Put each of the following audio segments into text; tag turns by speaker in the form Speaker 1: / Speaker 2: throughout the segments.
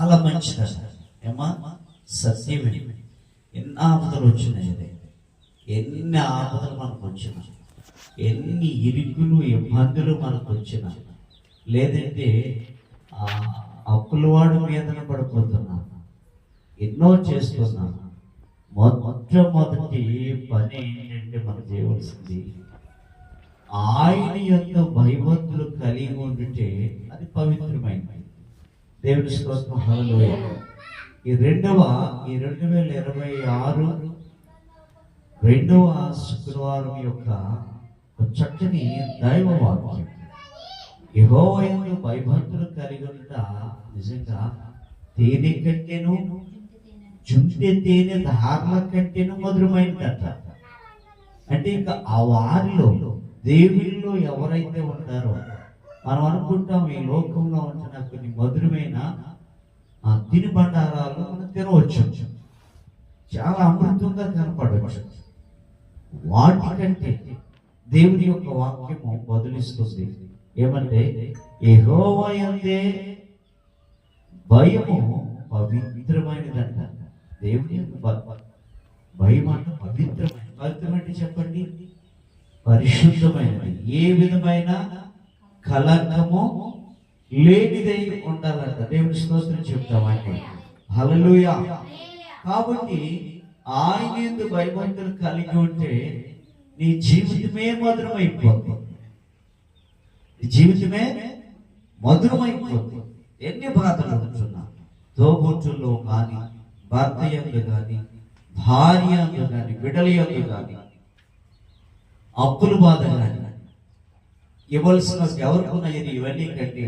Speaker 1: చాలా మంచిదట ఏమా సత్యమే. ఎన్ని ఆపదలు వచ్చినాయి ఎన్ని ఆపదలు మనకు వచ్చిన. ఎన్ని ఇరుకులు ఇబ్బందులు మనకు వచ్చిన. లేదంటే ఆ అప్పులవాడు మీదన పడిపోతున్నాను ఎన్నో చేస్తున్నాను మొట్టమొదటి పని ఏంటంటే మనం చేయవలసింది ఆయన యొక్క భయభక్తులు కలిగి ఉంటే అది పవిత్రమైనది. దేవుని స్తోత్రం. హల్లెలూయా. ఈ రెండవ ఈ రెండు వేల ఇరవై ఆరు రెండవ శుక్రవారం యొక్క చక్కని దైవ వాక్యం యెహోవాయందు భయభక్తులు కలిగి ఉంట నిజంగా తేనె కంటేను చుంటే తేనె ధారల కంటేను మధురమైనదట అంటే ఇంకా ఆ వారిలో దేవుల్లో ఎవరైతే ఉంటారో మనం అనుకుంటాం ఈ లోకంలో ఉంటున్న కొన్ని మధురమైన ఆ తినుబండారాలు మనం తినవచ్చు. చాలా అమృతంగా కనపడవచ్చు. వాటికంటే దేవుని యొక్క వాక్యము బదులిస్తుంది. ఏమంటే యెహోవాయందే భయము పవిత్రమైనదంట. దేవుని యొక్క భయం అంటే పవిత్రమైన పవిత్రమంటే చెప్పండి? పరిశుద్ధమైనది. ఏ విధమైన కలంకము లేనిదై ఉండాలంట. దేవుని స్తోత్రం చెప్తామండి హలలుయ కాబట్టి ఆయన ఎందు భయభక్తులు కలిగి ఉంటే నీ జీవితమే మధురమైపోతుంది. జీవితమే మధురమైపోతుంది. ఎన్ని బాధలు ఉంటున్నా తోబుట్టుల్లో కానీ భర్త యొక్క కానీ భార్య యొక్క కానీ బిడ్డల యొక్క కానీ అప్పుల బాధ కానీ ఇవ్వాల్సిన ఎవరికి ఉన్నాయని ఇవన్నీ కంటే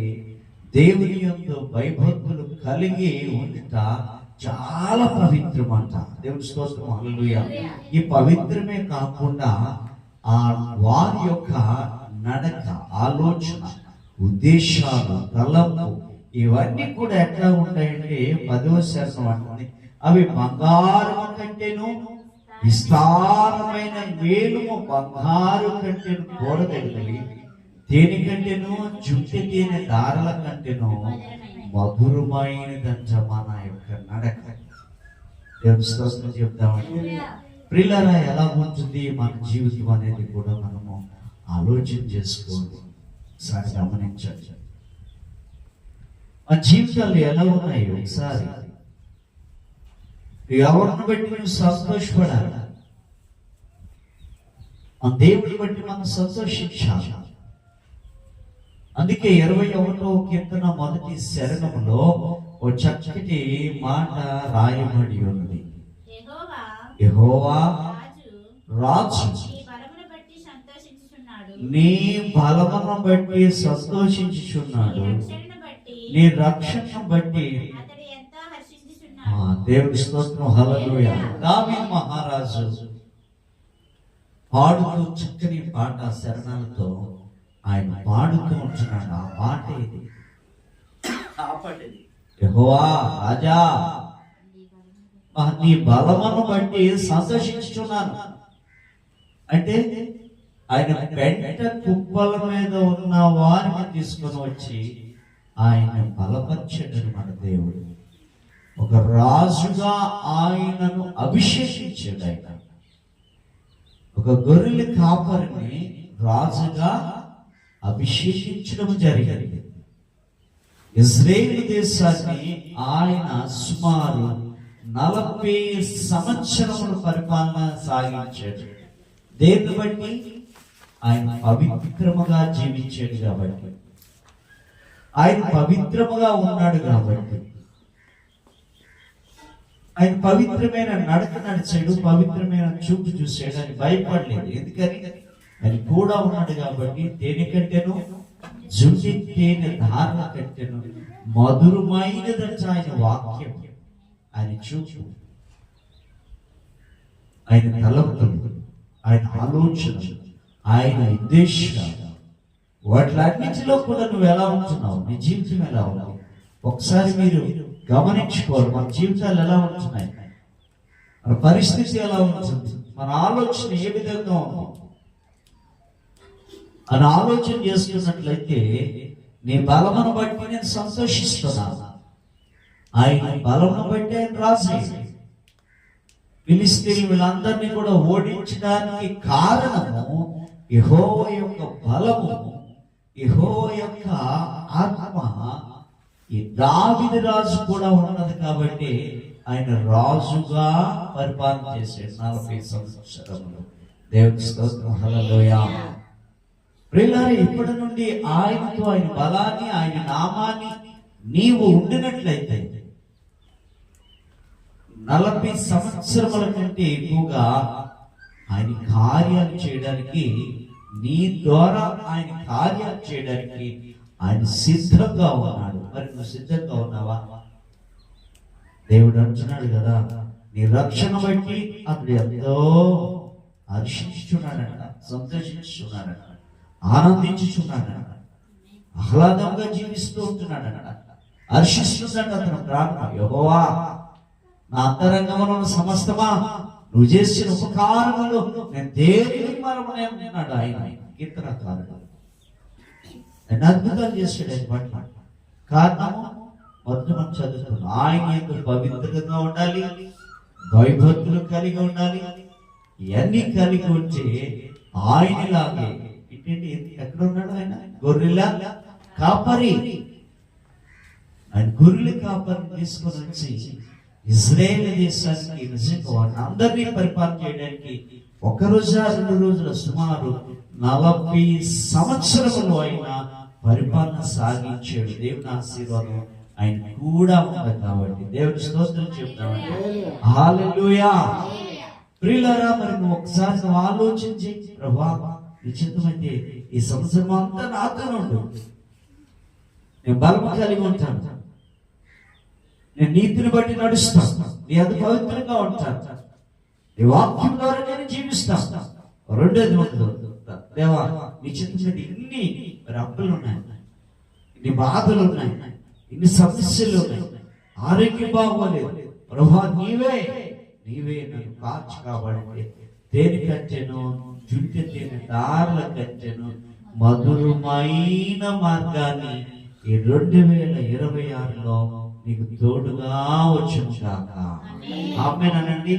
Speaker 1: దేవుని యొక్క భయభక్తులు కలిగి ఉంట చాలా పవిత్రం అంట దేవుని స్తోత్రం అల్లుయ ఈ పవిత్రమే కాకుండా ఆ వారి యొక్క నడక ఆలోచన ఉద్దేశాలు తలంపు ఇవన్నీ కూడా ఎట్లా ఉంటాయంటే పదవ శాసనం అంటుంది అవి బంగారం కంటేను విస్తారమైన మేలుము బంగారు కంటేను కూడదగినవి దేనికంటేనో కంటేను జుట్టు కంటేనో దారల కంటేను నా యొక్క నడక. దేవుని స్తోత్రం చెప్తామండి. ప్రిల్లరా ఎలా ఉంటుంది మన జీవితం అనేది కూడా మనము ఆలోచన చేసుకోండి. ఒకసారి గమనించండి. మన జీవితాలు ఎలా ఉన్నాయి ఒకసారి. ఎవరిని బట్టి మేము సంతోషపడాలి? ఆ దేవుడిని బట్టి మనం సంతోషించాలి? అందుకే ఇరవై ఒకటో కీర్తన మొదటి శరణములో ఓ చక్కటి మాట రాయబడి ఉన్నది
Speaker 2: యెహోవా
Speaker 1: యెహోవా
Speaker 2: రాజు నీ బలమును బట్టి సంతోషించుచున్నాడు.
Speaker 1: నీ
Speaker 2: రక్షణను బట్టి
Speaker 1: రక్షణ బట్టి దేవుని స్తోత్రం. హల్లెలూయ. దావి మహారాజు పాడుతూ చక్కని పాట శరణాలతో ఆయన పాడుతూ ఉంటున్నాడు ఆ పాట ఇది. ఆ పాట ఇది యెహోవా రాజా నీ బలమును బట్టి సంతోషించుచున్నాను. అంటే ఆయన పెంట కుప్పల మీద ఉన్న వారిని తీసుకొని వచ్చి ఆయన బలపరిచాడు మన దేవుడు. ఒక రాజుగా ఆయనను అభిషేకించాడు ఆయన. ఒక గొర్రెల కాపరిని రాజుగా అభిషేకించడం జరిగింది. ఇజ్రాయేల్ దేశాన్ని ఆయన సుమారు నలభై సంవత్సరముల పరిపాలన సాగించాడు. దేన్ని బట్టి? ఆయన పవిత్రముగా జీవించాడు కాబట్టి. ఆయన పవిత్రముగా ఉన్నాడు కాబట్టి. ఆయన పవిత్రమైన నడక నడిచాడు పవిత్రమైన చూపు చూసాడు అని భయపడలేదు. ఎందుకని? అది కూడా ఉన్నాడు కాబట్టి దేనికంటేను జుటి తేనె ధారణ కంటేను. మధురమైనదంట ఆయన వాక్యం. ఆయన చూపు. ఆయన తలంపులు. ఆయన ఆలోచన ఆయన ఉద్దేశాలు. వాటిలన్నిటిలో కూడా నువ్వు ఎలా ఉంటున్నావు? నీ జీవితం ఎలా ఉన్నావు ఒకసారి మీరు గమనించుకోవాలి మన జీవితాలు ఎలా ఉంటున్నాయి? మన పరిస్థితి ఎలా ఉంటుంది? మన ఆలోచన ఏ విధంగా ఉంది? అని ఆలోచన చేసుకున్నట్లయితే నీ బలమును బట్టి నేను సంతోషిస్తున్నాను. ఆయన బలమును బట్టి ఆయన రాజు. పిలిస్తే వీళ్ళందరినీ కూడా ఓడించడానికి కారణము యెహోవ యొక్క బలము యెహోవ యొక్క ఆత్మ. ఈ దావిది రాజు కూడా ఉన్నది కాబట్టి ఆయన రాజుగా పరిపాలన చేసే నలభై సంవత్సరములు దేవుడి స్తోత్రం. హలలోయా ప్రియులారా ఇప్పటి నుండి ఆయనతో ఆయన బలాన్ని ఆయన నామాన్ని నీవు ఉండినట్లయితే నలభై సంవత్సరముల కంటే ఎక్కువగా ఆయన కార్యాలు చేయడానికి నీ ద్వారా ఆయన కార్యాలు చేయడానికి ఆయన సిద్ధంగా ఉన్నాడు. మరి నువ్వు సిద్ధంగా ఉన్నావా? దేవుడు అంటున్నాడు కదా నీ రక్షణ బట్టి అతడు ఎంతో హర్షించున్నాడట సంతోషించున్నాడంట. ఆనందించుచున్నాడంట. ఆహ్లాదంగా జీవిస్తూ ఉంటున్నాడంట. హర్షిస్తున్నాడు అతను. ప్రార్థన యెహోవా నా అంతరంగంలో సమస్తమా నువ్వు చేసిన ఉపకారములు నేను దేని మరమనే అన్నాడు ఆయన? కీర్తనకారుడు. ఆయన అద్భుతాలు చేశాడు ఆయన పట్ల. కారణము మొదటి మనం చదువుతున్నాం. ఆయన ఎందుకు పవిత్రంగా ఉండాలి భయభక్తులు కలిగి ఉండాలి ఇవన్నీ కలిగి ఉంటే ఆయనలాగే ఏంటి? ఎక్కడ ఉన్నాడు ఆయన? గొర్రెల? కాపరి. ఆయన గొర్రెల కాపరిని తీసుకొని వచ్చి ఇజ్రాయేల్ దేశానికి నిజంగా అందరినీ పరిపాలన చేయడానికి ఒక రోజు రెండు రోజుల సుమారు నలభై సంవత్సరములు ఆయన పరిపాలన సాగించాడు. దేవుని ఆశీర్వాదం ఆయన కూడా ఉంది కాబట్టి దేవుని స్తోత్రం చెప్తామండి. హల్లెలూయా ప్రియులారా మరి నువ్వు ఒకసారి ఆలోచించి ప్రభా నిశ్చితమైతే ఈ సంవత్సరం అంతా నాతో ఉండు. నేను బలం కలిగి ఉంటాను. నేను నీతిని బట్టి నడుస్తాను నీ అది పవిత్రంగా ఉంటాను నీ వాక్యం ద్వారా నేను జీవిస్తాను రెండోది ఉండదు దేవా నీ ఇన్ని రబ్బులు ఉన్నాయి. ఇన్ని బాధలు ఉన్నాయి. ఇన్ని సమస్యలు ఉన్నాయి. ఆరోగ్యం బాగోలేదు. ప్రభా నీవే నీవే నన్ను కాచు కాబట్టి దేనికంటేనో జుంటి తేనె దారుల కట్టెను మధురమైన మార్గాన్ని ఈ రెండు వేల ఇరవై ఆరులో నీకు తోడుగా వచ్చును కాక ఆమెనండి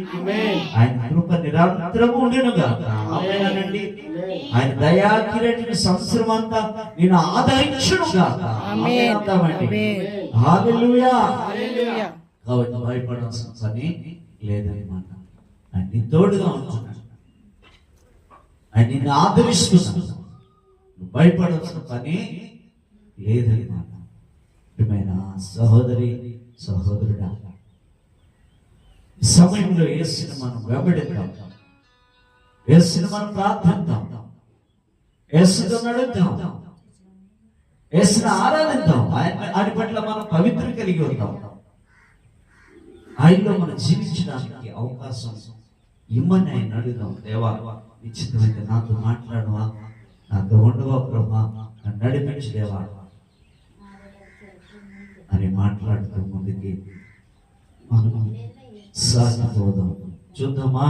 Speaker 1: ఆయన కృప నిరంతరము ఉండును గాక. ఆమెనండి ఆయన దయా కిరీటిని సంవత్సరం అంతా నేను ఆదరించును గాక. కాబట్టి భయపడాల్సిన పని లేదన్నమాట. ఆయన నీ తోడుగా ఉంటున్నాడు ఆయన నిన్ను ఆదరిస్తున్నాను నువ్వు భయపడాల్సిన పని లేదన్నమాట ప్రియమైన సహోదరి సహోదరుడా సమయంలో ఏ సినిమాను వెంబడిద్దాం? ఏ సినిమాను ప్రార్థిద్దాం? యేసుతో నడుద్దాం? యేసుని ఆరాధిద్దాం? ఆయన ఆయన పట్ల మనం పవిత్ర కలిగి ఉంటాం. ఆయనలో మనం జీవించడానికి అవకాశం ఇమ్మని ఆయన అడుగుదాం. దేవా నిశ్చితమైతే నాతో మాట్లాడవా? నాతో ఉండవా ప్రభా? నన్ను అని మాట్లాడుతూ ముందుకి మనం సాగిపోదాం. చూద్దామా?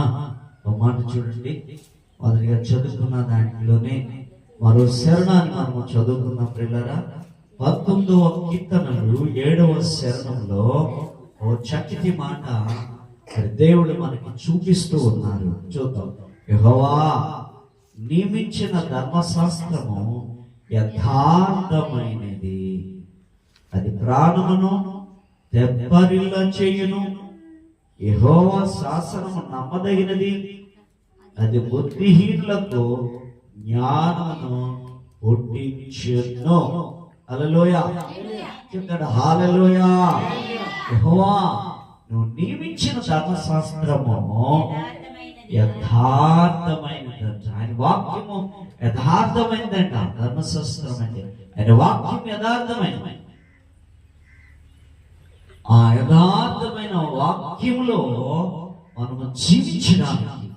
Speaker 1: ఒక మాట చూడండి. మొదటిగా చదువుకున్న దాంట్లోనే మరో శరణాన్ని మనము చదువుకున్న పిల్లరా పంతొమ్మిదవ కీర్తనలు ఏడవ శరణంలో ఓ చక్కటి మాట దేవుడు మనకి చూపిస్తూ ఉన్నారు. చూద్దాం. యెహోవా నియమించిన ధర్మశాస్త్రము యథార్థమైనది. అది ప్రాణమును దెబ్బరిల్ల చేయును యెహోవ శాసనము నమ్మదగినది. అది బుద్ధిహీనులకు జ్ఞానమును పుట్టించును. హల్లెలూయ. చెప్తాడు హల్లెలూయ. యెహోవా నువ్వు నియమించిన ధర్మశాస్త్రము యథార్థమైనదంట. ఆయన వాక్యము యథార్థమైనదంట. ధర్మశాస్త్రం అంటే ఆయన వాక్యం యథార్థమైనది. ఆ యథార్థమైన వాక్యములో మనము జీవించడానికి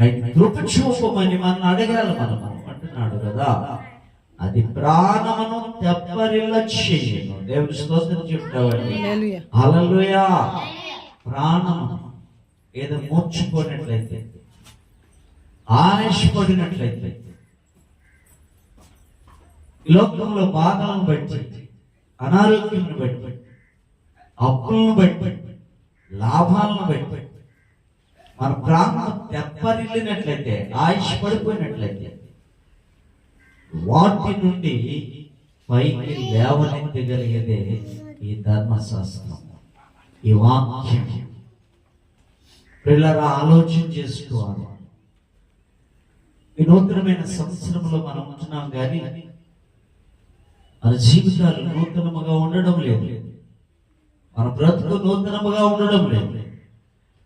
Speaker 1: ఆయన కృప చూపమని మనం అడగాలి మనం అంటున్నాడు కదా. అది ప్రాణమును తెప్పరిల్ల చేయను. దేవుని స్తోత్రం చెప్తావండి
Speaker 3: హల్లెలూయా.
Speaker 1: హల్లెలూయా. ప్రాణము ఏదో మూర్చుకోనట్లయితే ఆశపడినట్లయితే లోకంలో బాధలను బట్టి అనారోగ్యం బట్టి అప్పులను బట్టి లాభాలను బట్టి మన ప్రాణం తెప్పరిల్లినట్లయితే ఆయుష్ పడిపోయినట్లయితే వాటి నుండి పైకి లేవనెత్తగలిగేదే ఈ ధర్మశాస్త్రం ఈ వాక్యం. పిల్లల ఆలోచన చేసుకోవాలి. నూతనమైన సంవత్సరంలో మనం ఉంటున్నాం కానీ మన జీవితాలు నూతనముగా ఉండడం లేదు. మన బ్రతుకు నూతనముగా ఉండడం లేదు.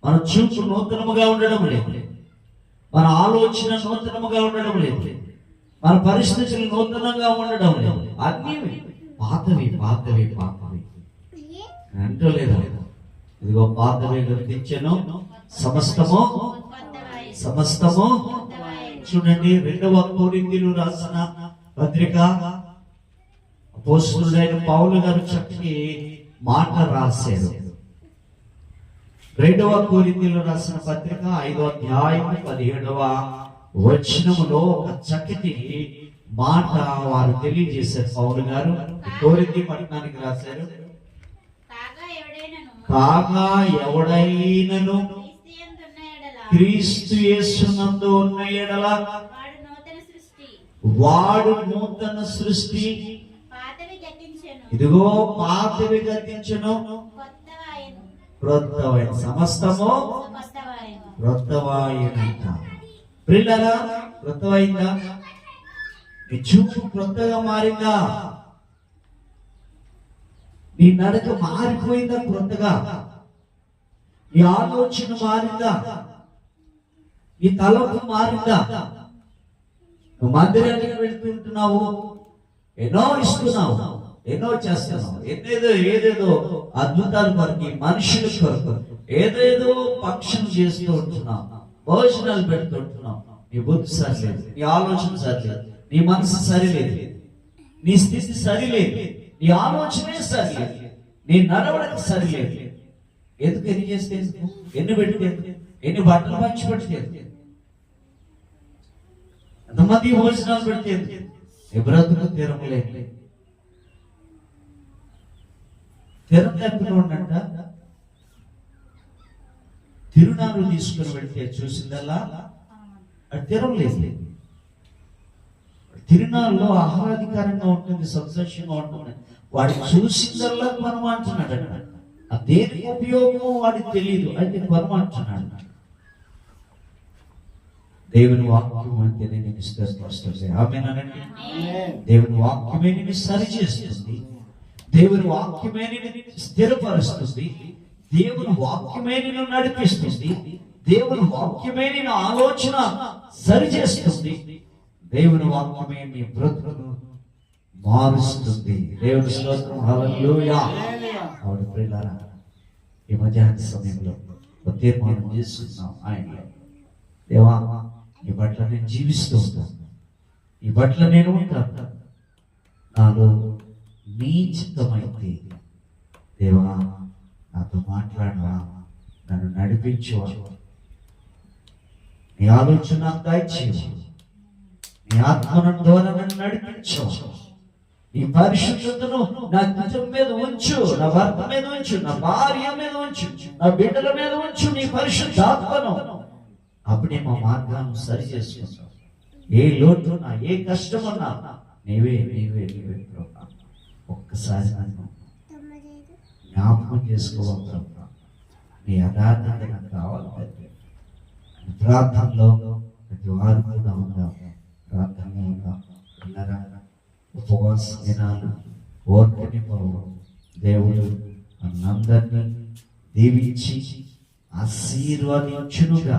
Speaker 1: మన చూపు నూతనముగా ఉండడం లేదు. మన ఆలోచన నూతనముగా ఉండడం లేదు. మన పరిస్థితులు నూతనంగా ఉండడం లేదు. అన్నీ పాతవి పాతవి పాతవి. అంటూ లేదా ఇదిగో పాతవి గుర్తించను సమస్తము? సమస్తము? చూడండి రెండవ కోరిందులు రాసిన పత్రిక. అపోస్తుడైన పౌలు గారు చక్కని మాట రాశారు. రెండవ కోరిందులు రాసిన పత్రిక ఐదో అధ్యాయం పదిహేడవ వచనములో ఒక చక్కటి మాట వారు తెలియజేశారు. పౌలు గారు కోరింది పట్టణానికి రాశారు.
Speaker 2: కాగా ఎవడైనను? క్రీస్తు
Speaker 1: యేసునందు ఉన్న ఎడల
Speaker 2: వాడు నూతన సృష్టి.
Speaker 1: ఇదిగో పాతవి గతించును. క్రొత్తవైన సమస్తము క్రొత్తవాయనంట. ప్రిల్లరా క్రొత్తవైందా నీ చూపు క్రొత్తగా మారిందా? నీ నడక మారిపోయిందా క్రొత్తగా? నీ ఆలోచన మారిందా? నీ తలపు మారిందా? నువ్వు మందిరానికి వెళ్తుంటున్నావు ఎన్నో ఇస్తున్నావు. ఎన్నో చేస్తున్నావు. ఏదేదో ఏదేదో అద్భుతాలు కొరకు మనుషుల కొరకు ఏదేదో పక్షం చేస్తూ ఉంటున్నావు. భోజనాలు పెడుతుంటున్నావు నీ బుద్ధి సరిలేదు. నీ ఆలోచన సరిలేదు. నీ మనసు సరిలేదు. నీ స్థితి సరిలేదు. నీ ఆలోచనే సరిలేదు. నీ నడవడక సరిలేదు. ఎందుకు ఎన్ని చేస్తే ఎన్ని పెడితే ఎన్ని బట్టలు పంచి పెడితే ఎందుకు? భోజనాలు పెడితే ఎందుకు? నీ లేదు తీరం తప్పిన ఉన్నట్ట తిరునాలు తీసుకుని వెళ్తే చూసిందల్లా? అది తీరం లేదు. తిరునాళ్ళలో ఆహ్లాదకరంగా ఉంటుంది సంతోషంగా ఉంటుంది. వాడు చూసిందల్లా మనం అంటున్నాడు ఆ దేని ఉపయోగం వాడికి తెలియదు అయితే మనం అంటున్నాడు దేవుని వాక్యం అంటేనే నేను స్థిరపరుస్తుంది ఆమెనండి దేవుని వాక్యమే నిన్ను సరి చేస్తుంది దేవుని వాక్యమే నిన్ను స్థిరపరుస్తుంది. దేవుని వాక్యమే నిన్ను నడిపిస్తుంది. దేవుని వాక్యమే నిన్ను ఆలోచన సరి చేస్తుంది దేవుని వాక్యమే నీ బ్రతుకును మారుస్తుంది. దేవుని స్తోత్రం. హల్లెలూయా. ప్రియులారా ఈ మధ్యాహ్న సమయంలో తీర్మానం చేసుకున్నాం ఆయనలో. దేవా ఈ బట్ల నేను జీవిస్తూ ఉంటాను. ఈ బట్ల నేను ఉంటాను. నాలో నీ చిత్తమైతే దేవా నాతో మాట్లాడవా నన్ను నడిపించువా. నీ ఆలోచన నాకు దయచేయవా నీ ఆత్మను ద్వారా నన్ను నడిపించు నీ పరిశుద్ధతను నా నిజం మీద ఉంచు నా భర్త మీద ఉంచు నా భార్య మీద ఉంచు నా బిడ్డల మీద ఉంచు నీ పరిశుద్ధాత్మను అప్పుడే మా మార్గాన్ని సరి చేసుకుంటాం ఏ లోటు ఉన్నా ఏ కష్టం ఉన్నా నీవే నీవే నీవే ప్రభా. ఒక్కసారి నన్ను జ్ఞాపకం చేసుకోవాలి ప్రభా. నీ యథార్థత నాకు కావాలి తండ్రి. ప్రార్థనలో ప్రతి వారు కూడా ఉందాం ప్రార్థనలో ఉందాం పిల్లరా ఉపవాస దినాలు ఓర్పుని పోవు దేవుడు మనందరినీ దీవించి ఆశీర్వదించునుగా